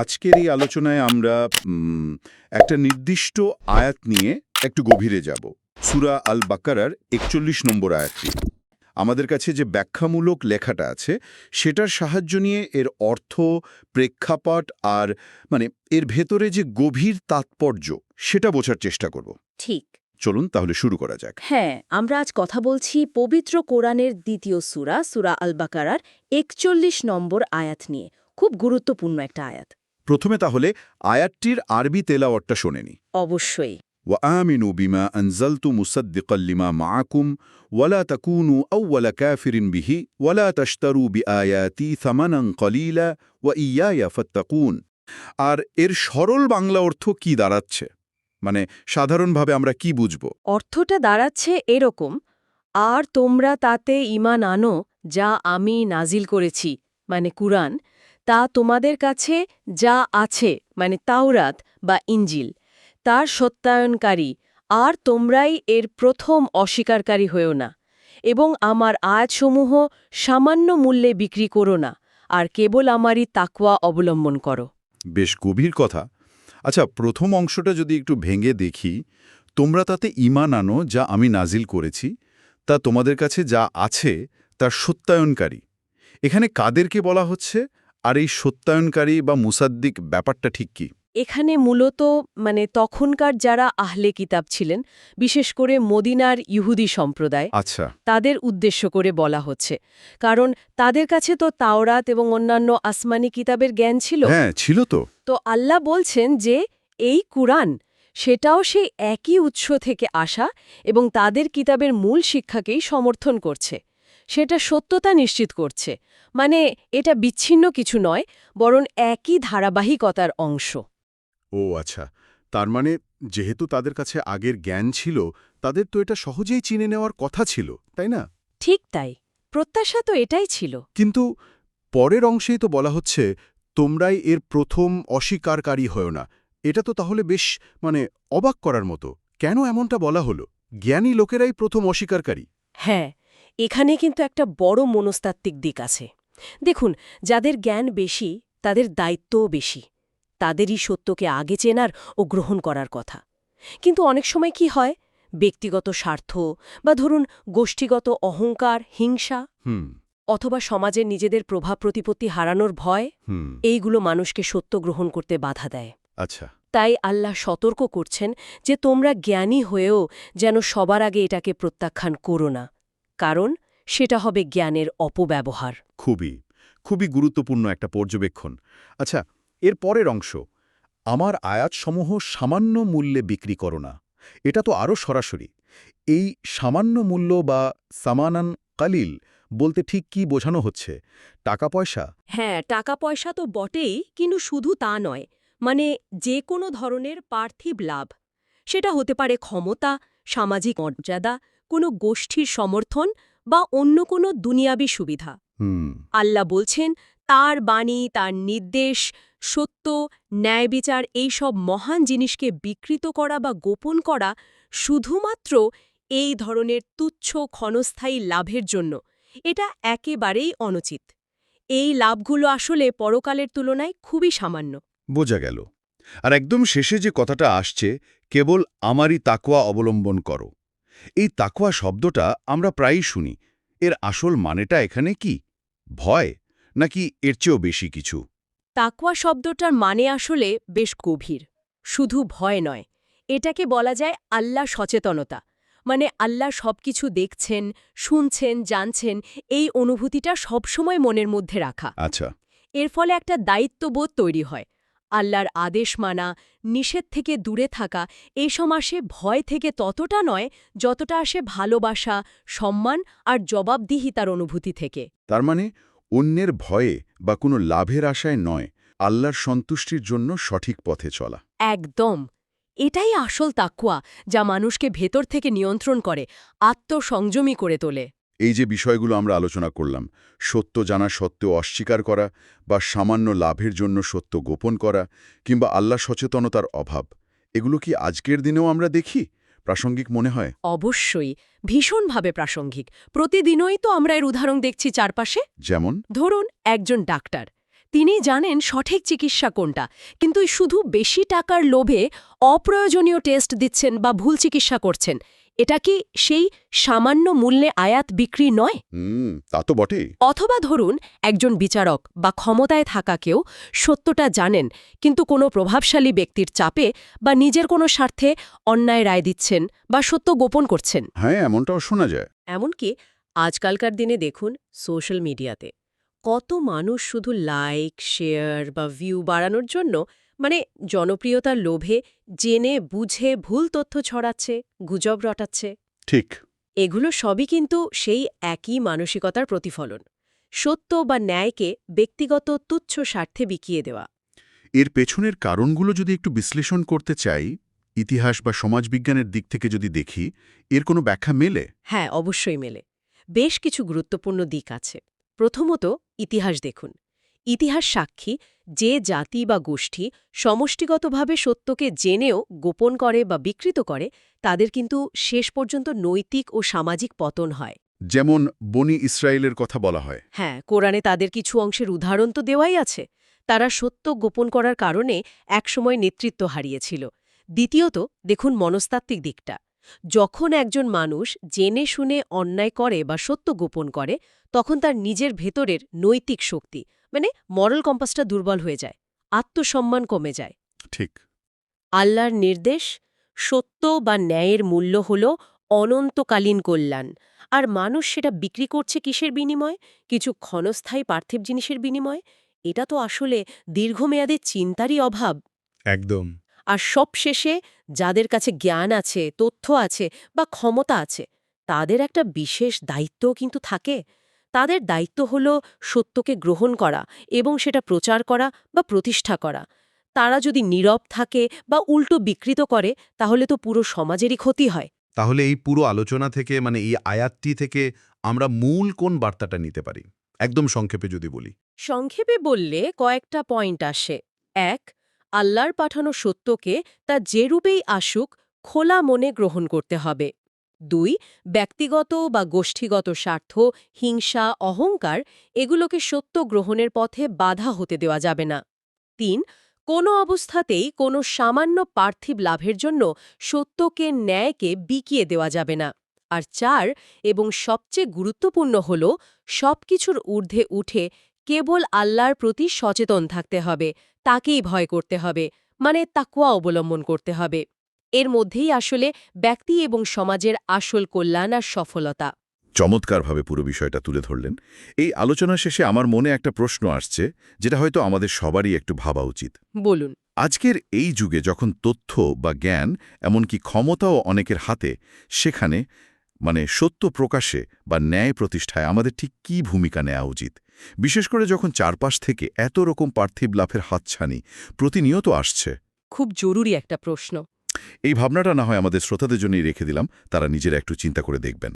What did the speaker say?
আজকের এই আলোচনায় আমরা একটা নির্দিষ্ট আয়াত নিয়ে একটু গভীরে যাব। সুরা আল বাকারার একচল্লিশ নম্বর আয়াতটি। আমাদের কাছে যে ব্যাখ্যামূলক লেখাটা আছে সেটার সাহায্য নিয়ে এর অর্থ প্রেক্ষাপট আর মানে এর ভেতরে যে গভীর তাৎপর্য সেটা বোঝার চেষ্টা করব। ঠিক। চলুন তাহলে শুরু করা যাক। হ্যাঁ আমরা আজ কথা বলছি পবিত্র কোরআনের দ্বিতীয় সুরা সুরা আল বাকারার একচল্লিশ নম্বর আয়াত নিয়ে। খুব গুরুত্বপূর্ণ একটা আয়াত। প্রথমে তাহলে আয়াতটির আরবি তেলাওয়াতটা শোনেনি অবশ্যই وآمنوا بما أنزلت مصدقا لما معكم ولا تكونوا أول كافر به ولا تشتروا بآياتي ثمنا قليلا وإياي فاتقون আর এর সরল বাংলা অর্থ কি দাঁড়াচ্ছে মানে সাধারণভাবে আমরা কি বুঝব অর্থটা দাঁড়াচ্ছে এরকম আর তোমরা তাতে ইমান আনো যা আমি নাজিল করেছি মানে কুরআন তা তোমাদের কাছে যা আছে মানে তাওরাত বা ইঞ্জিল তার সত্যায়নকারী, আর তোমরাই এর প্রথম অস্বীকারী হয়েও না, এবং আমার আয়াতসমূহ সামান্য মূল্যে বিক্রি করো না, আর কেবল আমারই তাকওয়া অবলম্বন করো। বেশ গভীর কথা। আচ্ছা প্রথম অংশটা যদি একটু ভেঙে দেখি, তোমরা তাতে ইমান আনো যা আমি নাজিল করেছি, তা তোমাদের কাছে যা আছে, তার সত্যায়নকারী। এখানে কাদেরকে বলা হচ্ছে? আর এই সত্যায়নকারী বা মুসাদ্দিক ব্যাপারটা ঠিক কি? এখানে মূলত মানে তখনকার যারা আহলে কিতাব ছিলেন বিশেষ করে মদিনার ইহুদি সম্প্রদায় আচ্ছা। তাদের উদ্দেশ্য করে বলা হচ্ছে। কারণ তাদের কাছে তো তাওরাত এবং অন্যান্য আসমানি কিতাবের জ্ঞান ছিল। হ্যাঁ ছিল তো। তো আল্লাহ বলছেন যে এই কুরআন সেটাও সেই একই উৎস থেকে আসা এবং তাদের কিতাবের মূল শিক্ষাকেই সমর্থন করছে। সেটা সত্যতা নিশ্চিত করছে। মানে এটা বিচ্ছিন্ন কিছু নয় বরং একই ধারাবাহিকতার অংশ। ও আচ্ছা তার মানে যেহেতু তাদের কাছে আগের জ্ঞান ছিল তাদের তো এটা সহজেই চিনে নেওয়ার কথা ছিল তাই না? ঠিক তাই প্রত্যাশা তো এটাই ছিল। কিন্তু পরের অংশেই তো বলা হচ্ছে তোমরাই এর প্রথম অস্বীকারী হও না। এটা তো তাহলে বেশ মানে অবাক করার মতো। কেন এমনটা বলা হলো? জ্ঞানী লোকেরাই প্রথম অস্বীকারী। হ্যাঁ এখানে কিন্তু একটা বড় মনস্তাত্ত্বিক দিক আছে। দেখুন যাদের জ্ঞান বেশি তাদের দায়িত্বও বেশি। তাদেরই সত্যকে আগে চেনার ও গ্রহণ করার কথা। কিন্তু অনেক সময় কি হয়? ব্যক্তিগত স্বার্থ বা ধরুন গোষ্ঠীগত অহংকার হিংসা হুম। অথবা সমাজের নিজেদের প্রভাব প্রতিপত্তি হারানোর ভয় এইগুলো মানুষকে সত্য গ্রহণ করতে বাধা দেয়। আচ্ছা। তাই আল্লাহ সতর্ক করছেন যে তোমরা জ্ঞানী হয়েও যেন সবার আগে এটাকে প্রত্যাখ্যান করো না। কারণ সেটা হবে জ্ঞানের অপব্যবহার। খুবই খুবই গুরুত্বপূর্ণ একটা পর্যবেক্ষণ। আচ্ছা এর পরের অংশ আমার আয়াতসমূহ সামান্য মূল্যে বিক্রি করো না। এটা তো আরও সরাসরি। এই সামান্য মূল্য বা সামানান কালিল বলতে ঠিক কি বোঝানো হচ্ছে? টাকা পয়সা? হ্যাঁ টাকা পয়সা তো বটেই কিন্তু শুধু তা নয়। মানে যে কোনো ধরনের পার্থিব লাভ। সেটা হতে পারে ক্ষমতা সামাজিক মর্যাদা কোনো গোষ্ঠীর সমর্থন বা অন্য কোনো দুনিয়াবী সুবিধা। আল্লাহ বলছেন তার বাণী তার নির্দেশ সত্য ন্যায় বিচার এইসব মহান জিনিসকে বিকৃত করা বা গোপন করা শুধুমাত্র এই ধরনের তুচ্ছ ক্ষণস্থায়ী লাভের জন্য। এটা একেবারেই অনুচিত। এই লাভগুলো আসলে পরকালের তুলনায় খুবই সামান্য। বোঝা গেল। আর একদম শেষে যে কথাটা আসছে কেবল আমারই তাকোয়া অবলম্বন করো। এই তাকোয়া শব্দটা আমরা প্রায়ই শুনি। এর আসল মানেটা এখানে কি? ভয়? নাকি এর চেয়েও বেশি কিছু? তাকওয়া শব্দটার মানে আসলে বেশ গভীর শুধু ভয় নয়। এটাকে বলা যায় আল্লাহ সচেতনতা। মানে আল্লাহ সবকিছু দেখছেন শুনছেন জানছেন এই অনুভূতিটা সবসময় মনের মধ্যে রাখা। আচ্ছা। এর ফলে একটা দায়িত্ববোধ তৈরি হয়। আল্লাহর আদেশ মানা নিষেধ থেকে দূরে থাকা এসব আসে ভয় থেকে ততটা নয় যতটা আসে ভালোবাসা সম্মান আর জবাবদিহিতার অনুভূতি থেকে। তার মানে অন্যের ভয়ে বা কোনো লাভের আশায় নয় আল্লাহর সন্তুষ্টির জন্য সঠিক পথে চলা। একদম। এটাই আসল তাকুয়া যা মানুষকে ভেতর থেকে নিয়ন্ত্রণ করে আত্মসংযমী করে তোলে। এই যে বিষয়গুলো আমরা আলোচনা করলাম সত্য জানা সত্ত্বেও অস্বীকার করা বা সামান্য লাভের জন্য সত্য গোপন করা কিংবা আল্লাহ সচেতনতার অভাব এগুলো কি আজকের দিনেও আমরা দেখি? প্রাসঙ্গিক মনে হয়। অবশ্যই ভীষণভাবে প্রাসঙ্গিক। প্রতিদিনই তো আমরা এর উদাহরণ দেখছি চারপাশে। যেমন? ধরুন একজন ডাক্তার। তিনি জানেন সঠিক চিকিৎসা কোনটা কিন্তু শুধু বেশি টাকার লোভে অপ্রয়োজনীয় টেস্ট দিচ্ছেন বা ভুল চিকিৎসা করছেন। এটা কি সেই সামান্য মূল্যে আয়াত বিক্রি নয়? তা তো বটেই। অথবা ধরুন একজন বিচারক বা ক্ষমতায় থাকা কেউ সত্যটা জানেন কিন্তু কোনো প্রভাবশালী ব্যক্তির চাপে বা নিজের কোনো স্বার্থে অন্যায় রায় দিচ্ছেন বা সত্য গোপন করছেন। হ্যাঁ এমনটাও শোনা যায়। এমনকি আজকালকার দিনে দেখুন সোশ্যাল মিডিয়াতে কত মানুষ শুধু লাইক শেয়ার বা ভিউ বাড়ানোর জন্য মানে জনপ্রিয়তার লোভে জেনে বুঝে ভুল তথ্য ছড়াচ্ছে গুজব রটাচ্ছে। ঠিক। এগুলো সবই কিন্তু সেই একই মানসিকতার প্রতিফলন। সত্য বা ন্যায়কে ব্যক্তিগত তুচ্ছ স্বার্থে বিকিয়ে দেওয়া। এর পেছনের কারণগুলো যদি একটু বিশ্লেষণ করতে চাই ইতিহাস বা সমাজবিজ্ঞানের দিক থেকে যদি দেখি এর কোনো ব্যাখ্যা মেলে? হ্যাঁ অবশ্যই মেলে। বেশ কিছু গুরুত্বপূর্ণ দিক আছে। প্রথমত ইতিহাস দেখুন। ইতিহাস সাক্ষী যে জাতি বা গোষ্ঠী সমষ্টিগতভাবে সত্যকে জেনেও গোপন করে বা বিকৃত করে তাদের কিন্তু শেষ পর্যন্ত নৈতিক ও সামাজিক পতন হয়। যেমন বনি ইসরায়েলের কথা বলা হয়। হ্যাঁ কোরআনে তাদের কিছু অংশের উদাহরণ তো দেওয়াই আছে। তারা সত্য গোপন করার কারণে একসময় নেতৃত্ব হারিয়েছিল। দ্বিতীয়ত দেখুন মনস্তাত্ত্বিক দিকটা। যখন একজন মানুষ জেনে শুনে অন্যায় করে বা সত্য গোপন করে তখন তার নিজের ভেতরের নৈতিক শক্তি মানে মরাল কম্পাসটা দুর্বল হয়ে যায় আত্মসম্মান কমে যায়। ঠিক। আল্লাহর নির্দেশ সত্য বা ন্যায়ের মূল্য হল অনন্তকালীন কল্যাণ। আর মানুষ সেটা বিক্রি করছে কিসের বিনিময়? কিছু ক্ষণস্থায়ী পার্থিব জিনিসের বিনিময়? এটা তো আসলে দীর্ঘমেয়াদে চিন্তারই অভাব। একদম। আর সবশেষে যাদের কাছে জ্ঞান আছে তথ্য আছে বা ক্ষমতা আছে তাদের একটা বিশেষ দায়িত্বও কিন্তু থাকে। তাদের দায়িত্ব হল সত্যকে গ্রহণ করা এবং সেটা প্রচার করা বা প্রতিষ্ঠা করা। তারা যদি নীরব থাকে বা উল্টো বিকৃত করে তাহলে তো পুরো সমাজেরই ক্ষতি হয়। তাহলে এই পুরো আলোচনা থেকে মানে এই আয়াতটি থেকে আমরা মূল কোন বার্তাটা নিতে পারি? একদম সংক্ষেপে যদি বলি। সংক্ষেপে বললে কয়েকটা পয়েন্ট আসে। এক আল্লাহর পাঠানো সত্যকে তা যে রূপেই আসুক খোলা মনে গ্রহণ করতে হবে। দুই, ব্যক্তিগত বা গোষ্ঠীগত স্বার্থ, হিংসা, অহংকার, এগুলোকে সত্য গ্রহণের পথে বাধা হতে দেওয়া যাবে না। তিন, কোনো অবস্থাতেই কোনো সামান্য পার্থিব লাভের জন্য সত্যকে, ন্যায়কে বিকিয়ে দেওয়া যাবে না। আর চার, এবং সবচেয়ে গুরুত্বপূর্ণ হল, সবকিছুর ঊর্ধ্বে উঠে কেবল আল্লাহর প্রতি সচেতন থাকতে হবে, তাকেই ভয় করতে হবে মানে তাকুয়া অবলম্বন করতে হবে। এর মধ্যেই আসলে ব্যক্তি এবং সমাজের আসল কল্যাণ আর সফলতা। চমৎকারভাবে পুরো বিষয়টা তুলে ধরলেন। এই আলোচনা শেষে আমার মনে একটা প্রশ্ন আসছে যেটা হয়তো আমাদের সবারই একটু ভাবা উচিত। বলুন। আজকের এই যুগে যখন তথ্য বা জ্ঞান এমনকি ক্ষমতাও অনেকের হাতে সেখানে মানে সত্য প্রকাশে বা ন্যায় প্রতিষ্ঠায় আমাদের ঠিক কী ভূমিকা নেওয়া উচিত? বিশেষ করে যখন চারপাশ থেকে এত রকম পার্থিব লাভের হাতছানি প্রতিনিয়ত আসছে। খুব জরুরি একটা প্রশ্ন। এই ভাবনাটা না হয় আমাদের শ্রোতাদের জন্যই রেখে দিলাম, তারা নিজেরা একটু চিন্তা করে দেখবেন।